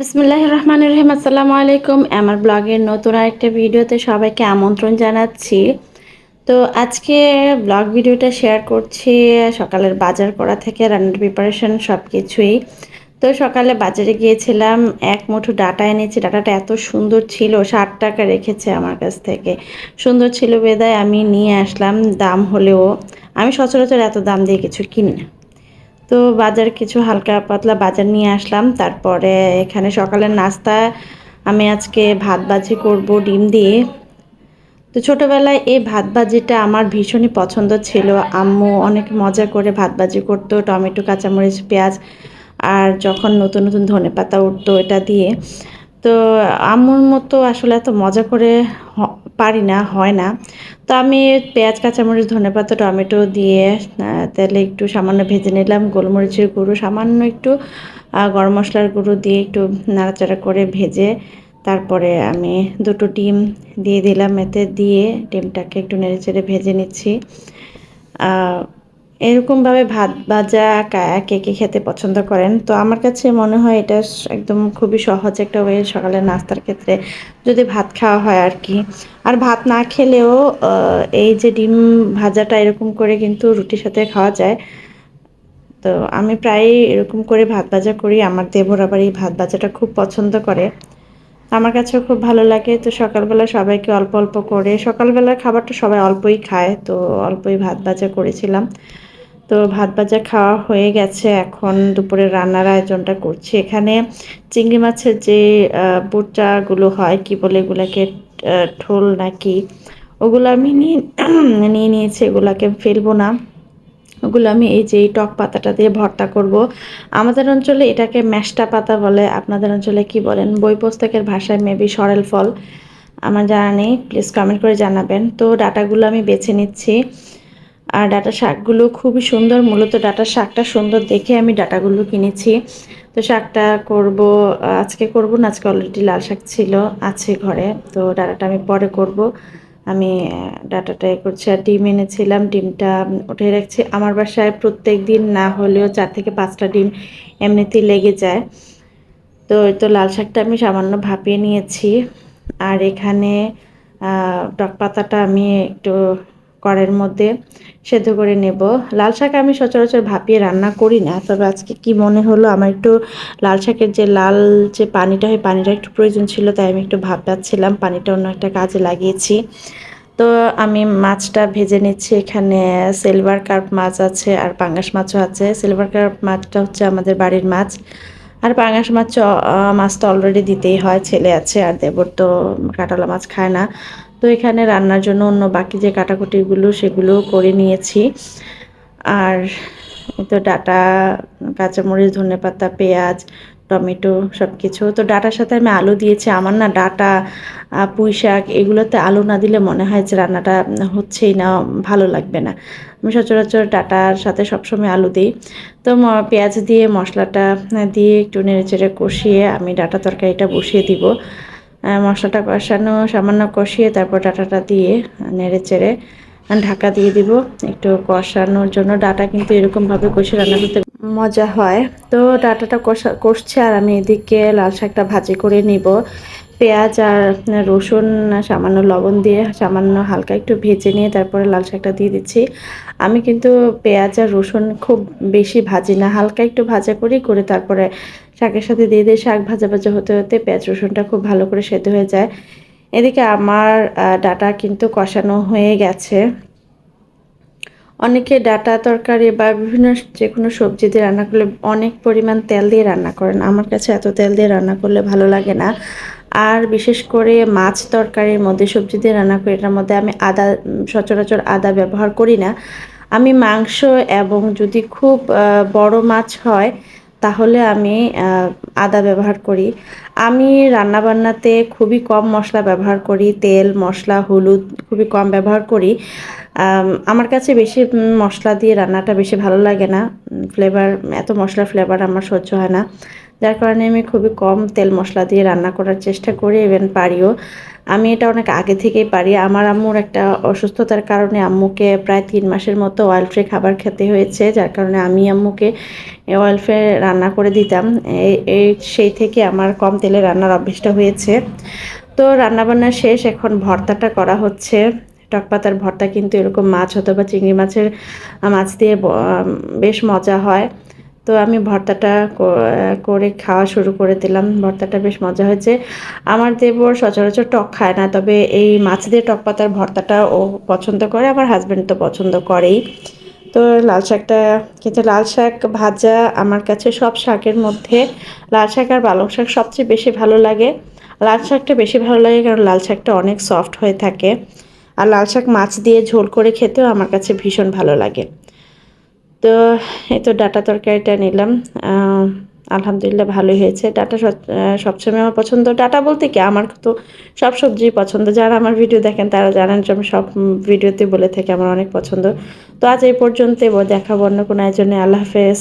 বিসমুল্লাহ রহমান রহিম, আসসালামু আলাইকুম। আমার ব্লগের নতুন আরেকটা ভিডিওতে সবাইকে আমন্ত্রণ জানাচ্ছি। তো আজকে ব্লগ ভিডিওটা শেয়ার করছি সকালের বাজার করা থেকে, রান্নার প্রিপারেশন সব কিছুই তো সকালে বাজারে গিয়েছিলাম, এক মুঠো ডাটা এনেছি। ডাটাটা এত সুন্দর ছিল, ষাট টাকা রেখেছে আমার কাছ থেকে। সুন্দর ছিল বেদায় আমি নিয়ে আসলাম, দাম হলেও। আমি সচরাচর এত দাম দিয়ে কিছু কিনি না। তো বাজার কিছু হালকা পাতলা বাজার নিয়ে আসলাম। তারপরে এখানে সকালের নাস্তা আমি আজকে ভাত বাজি করব, ডিম দিয়ে। তো ছোটোবেলায় এই ভাত ভাজিটা আমার ভীষণই পছন্দ ছিল। আম্মু অনেক মজা করে ভাত ভাজি করতো, টমেটো, কাঁচামরিচ, পেঁয়াজ আর যখন নতুন নতুন ধনে পাতা উঠতো এটা দিয়ে। তো আম্মুর মতো আসলে এত মজা করে পারি না, হয় না। তো আমি পেঁয়াজ, কাঁচামরিচ ধনে পাতা টমেটো দিয়ে তেলে একটু সামান্য ভেজে নিলাম। গোলমরিচের গুঁড়ো, সামান্য একটু গরম মশলার গুঁড়ো দিয়ে একটু নাড়াচাড়া করে ভেজে তারপরে আমি দুটো ডিম দিয়ে দিলাম এতে দিয়ে ডিমটাকে একটু নেড়ে চেড়ে ভেজে নিচ্ছি। এরকমভাবে ভাত ভাজা কে কে খেতে পছন্দ করেন। তো আমার কাছে মনে হয় এটা একদম খুবই সহজ একটা ওয়ে সকালের নাস্তার ক্ষেত্রে যদি ভাত খাওয়া হয় আর কি আর ভাত না খেলেও এই যে ডিম ভাজাটা এরকম করে কিন্তু রুটির সাথে খাওয়া যায়। তো আমি প্রায় এরকম করে ভাত ভাজা করি। আমার দেবর আবার এই ভাত ভাজাটা খুব পছন্দ করে। আমার কাছেও খুব ভালো লাগে। তো সকালবেলা সবাইকে অল্প অল্প করে, সকালবেলার খাবারটা সবাই অল্পই খায়। তো অল্পই ভাত ভাজা করেছিলাম। তো ভাত ভাজা খাওয়া হয়ে গেছে। এখন দুপুরে রান্নার আয়োজনটা করছি। এখানে চিংড়ি মাছের যে বুটটাগুলো হয়, কি বলে এগুলাকে ঠোল নাকি, ওগুলো আমি নিয়ে নিয়ে নিয়েছি। এগুলাকে ফেলব না। ওগুলো আমি এই যে, এই টক পাতাটা দিয়ে ভর্তা করব। আমাদের অঞ্চলে এটাকে ম্যাশটা পাতা বলে। আপনাদের অঞ্চলে কি বলেন? বই পুস্তকের ভাষায় মেবি সরেল ফল। আমার জানা নেই। প্লিজ কমেন্ট করে জানাবেন। তো ডাটাগুলো আমি বেছে নিচ্ছি। আর ডাটা শাকগুলো খুবই সুন্দর। মূলত ডাটা শাকটা সুন্দর দেখে আমি ডাটাগুলো কিনেছি। তো শাকটা করব, আজকে করব না, আজকে অলরেডি লাল শাক ছিল, আছে ঘরে। তো ডাটাটা আমি পরে করব। আমি ডাটাটা এ করছি আর ডিম এনেছিলাম। ডিমটা উঠে রাখছি। আমার বাসায় প্রত্যেক দিন না হলেও চার থেকে পাঁচটা ডিম এমনিতেই লেগে যায়। তো ওই তো লাল শাকটা আমি সামান্য ভাপিয়ে নিয়েছি। আর এখানে টক পাতাটা আমি একটু কড়ের মধ্যে সেদ্ধ করে নেব। লাল শাক আমি সচরাচর ভাপিয়ে রান্না করি না, তবে আজকে কি মনে হলো আমার একটু লাল শাকের যে লাল যে পানিটা হয় পানিটা একটু প্রয়োজন ছিল, তাই আমি একটু ভাপাচ্ছিলাম পানিটা অন্য একটা কাজে লাগিয়েছি। তো আমি মাছটা ভেজে নিচ্ছি, এখানে সিলভার কার্প মাছ আছে আর পাঙ্গাস মাছও আছে। সিলভার কার্প মাছটা হচ্ছে আমাদের বাড়ির মাছ। আর পাঙ্গাস মাছ মাছ তো অলরেডি দিতেই হয়, ছেলে আছে আর দেবর তো কাটালা মাছ খায় না। তো এখানে রান্নার জন্য অন্য বাকি যে কাটাকুটিগুলো, সেগুলো করে নিয়েছি। আর তো ডাটা, কাঁচামরিচ, ধনে পাতা, পেঁয়াজ, টমেটো সব কিছু তো ডাটার সাথে আমি আলু দিয়েছি। আমার না ডাটা পুঁই শাক এগুলোতে আলু না দিলে মনে হয় যে রান্নাটা হচ্ছেই না, ভালো লাগবে না। আমি সচরাচর ডাটার সাথে সবসময় আলু দিই। তো পেঁয়াজ দিয়ে, মশলাটা দিয়ে একটু নেড়ে চেড়ে কষিয়ে আমি ডাটা তরকারিটা বসিয়ে দিব। মশলাটা কষানো, সামান্য কষিয়ে তারপর ডাটাটা দিয়ে নেড়ে চেড়ে ঢাকা দিয়ে দিব। একটু কষানোর জন্য ডাটা কিন্তু এরকমভাবে কষে রান্না করতে মজা হয়। তো ডাটাটা কষা, কষছে আর আমি এদিকে লাল শাকটা ভাজি করে নিব। পেঁয়াজ আর রসুন, সামান্য লবণ দিয়ে সামান্য হালকা একটু ভেজে নিয়ে তারপরে লাল শাকটা দিয়ে দিচ্ছি। আমি কিন্তু পেঁয়াজ আর রসুন খুব বেশি ভাজি না, হালকা একটু ভাজা করি করে তারপরে শাকের সাথে দিয়ে দিয়ে শাক ভাজা ভাজা হতে হতে পেঁয়াজ রসুনটা খুব ভালো করে সেদ্ধ হয়ে যায়। এদিকে আমার ডাটা কিন্তু কষানো হয়ে গেছে। অনেকে ডাটা তরকারি বা বিভিন্ন যে কোনো সবজি দিয়ে রান্না করলে অনেক পরিমাণ তেল দিয়ে রান্না করেন। আমার কাছে এত তেল দিয়ে রান্না করলে ভালো লাগে না। আর বিশেষ করে মাছ তরকারির মধ্যে, সবজি দিয়ে রান্না করি, এটার মধ্যে আমি আদা, সচরাচর আদা ব্যবহার করি না। আমি মাংস এবং যদি খুব বড় মাছ হয় তাহলে আমি আদা ব্যবহার করি। আমি রান্নাবান্নাতে খুবই কম মশলা ব্যবহার করি, তেল, মশলা, হলুদ খুবই কম ব্যবহার করি। আমার কাছে বেশি মশলা দিয়ে রান্নাটা বেশি ভালো লাগে না। ফ্লেভার এত মশলা ফ্লেভার আমার সহ্য হয় না। যার কারণে আমি খুবই কম তেল মশলা দিয়ে রান্না করার চেষ্টা করি ইভেন পারিও। আমি এটা অনেক আগে থেকেই পারি। আমার আম্মুর একটা অসুস্থতার কারণে আম্মুকে প্রায় তিন মাসের মতো অয়েল ফ্রি খাবার খেতে হয়েছে, যার কারণে আমি আম্মুকে অয়েল ফ্রি রান্না করে দিতাম। এই সেই থেকে আমার কম তেলে রান্নার অভ্যেসটা হয়েছে। তো রান্নাবান্না শেষ, এখন ভর্তাটা করা হচ্ছে। টক পাতার ভর্তা কিন্তু এরকম মাছ অথবা চিংড়ি মাছের মাছ দিয়ে বেশ মজা হয়। তো আমি ভর্তাটা করে খাওয়া শুরু করে দিলাম। ভর্তাটা বেশ মজা হয়েছে। আমার দেবর সচরাচর টক খায় না, তবে এই মাছ দিয়ে টক পাতার ভর্তাটা ও পছন্দ করে, আমার হাজব্যান্ড তো পছন্দ করেই। তো লাল শাকটা, কিন্তু লাল শাক ভাজা আমার কাছে সব শাকের মধ্যে লাল শাক আর পালং শাক সবচেয়ে বেশি ভালো লাগে। লাল শাকটা বেশি ভালো লাগে কারণ লাল শাকটা অনেক সফট হয়ে থাকে। আর লাল শাক মাছ দিয়ে ঝোল করে খেতেও আমার কাছে ভীষণ ভালো লাগে। তো এই তো ডাটা তরকারিটা নিলাম। আলহামদুলিল্লাহ ভালোই হয়েছে। ডাটা সবসময় আমার পছন্দ। ডাটা বলতে কি, আমার তো সব সবজি পছন্দ। যারা আমার ভিডিও দেখেন, তারা জানেন যে আমি সব ভিডিওতে বলে থাকি, আমার অনেক পছন্দ। তো আজ এই পর্যন্ত দেখাবো অন্য কোনো একজনে আল্লাহ হাফেজ।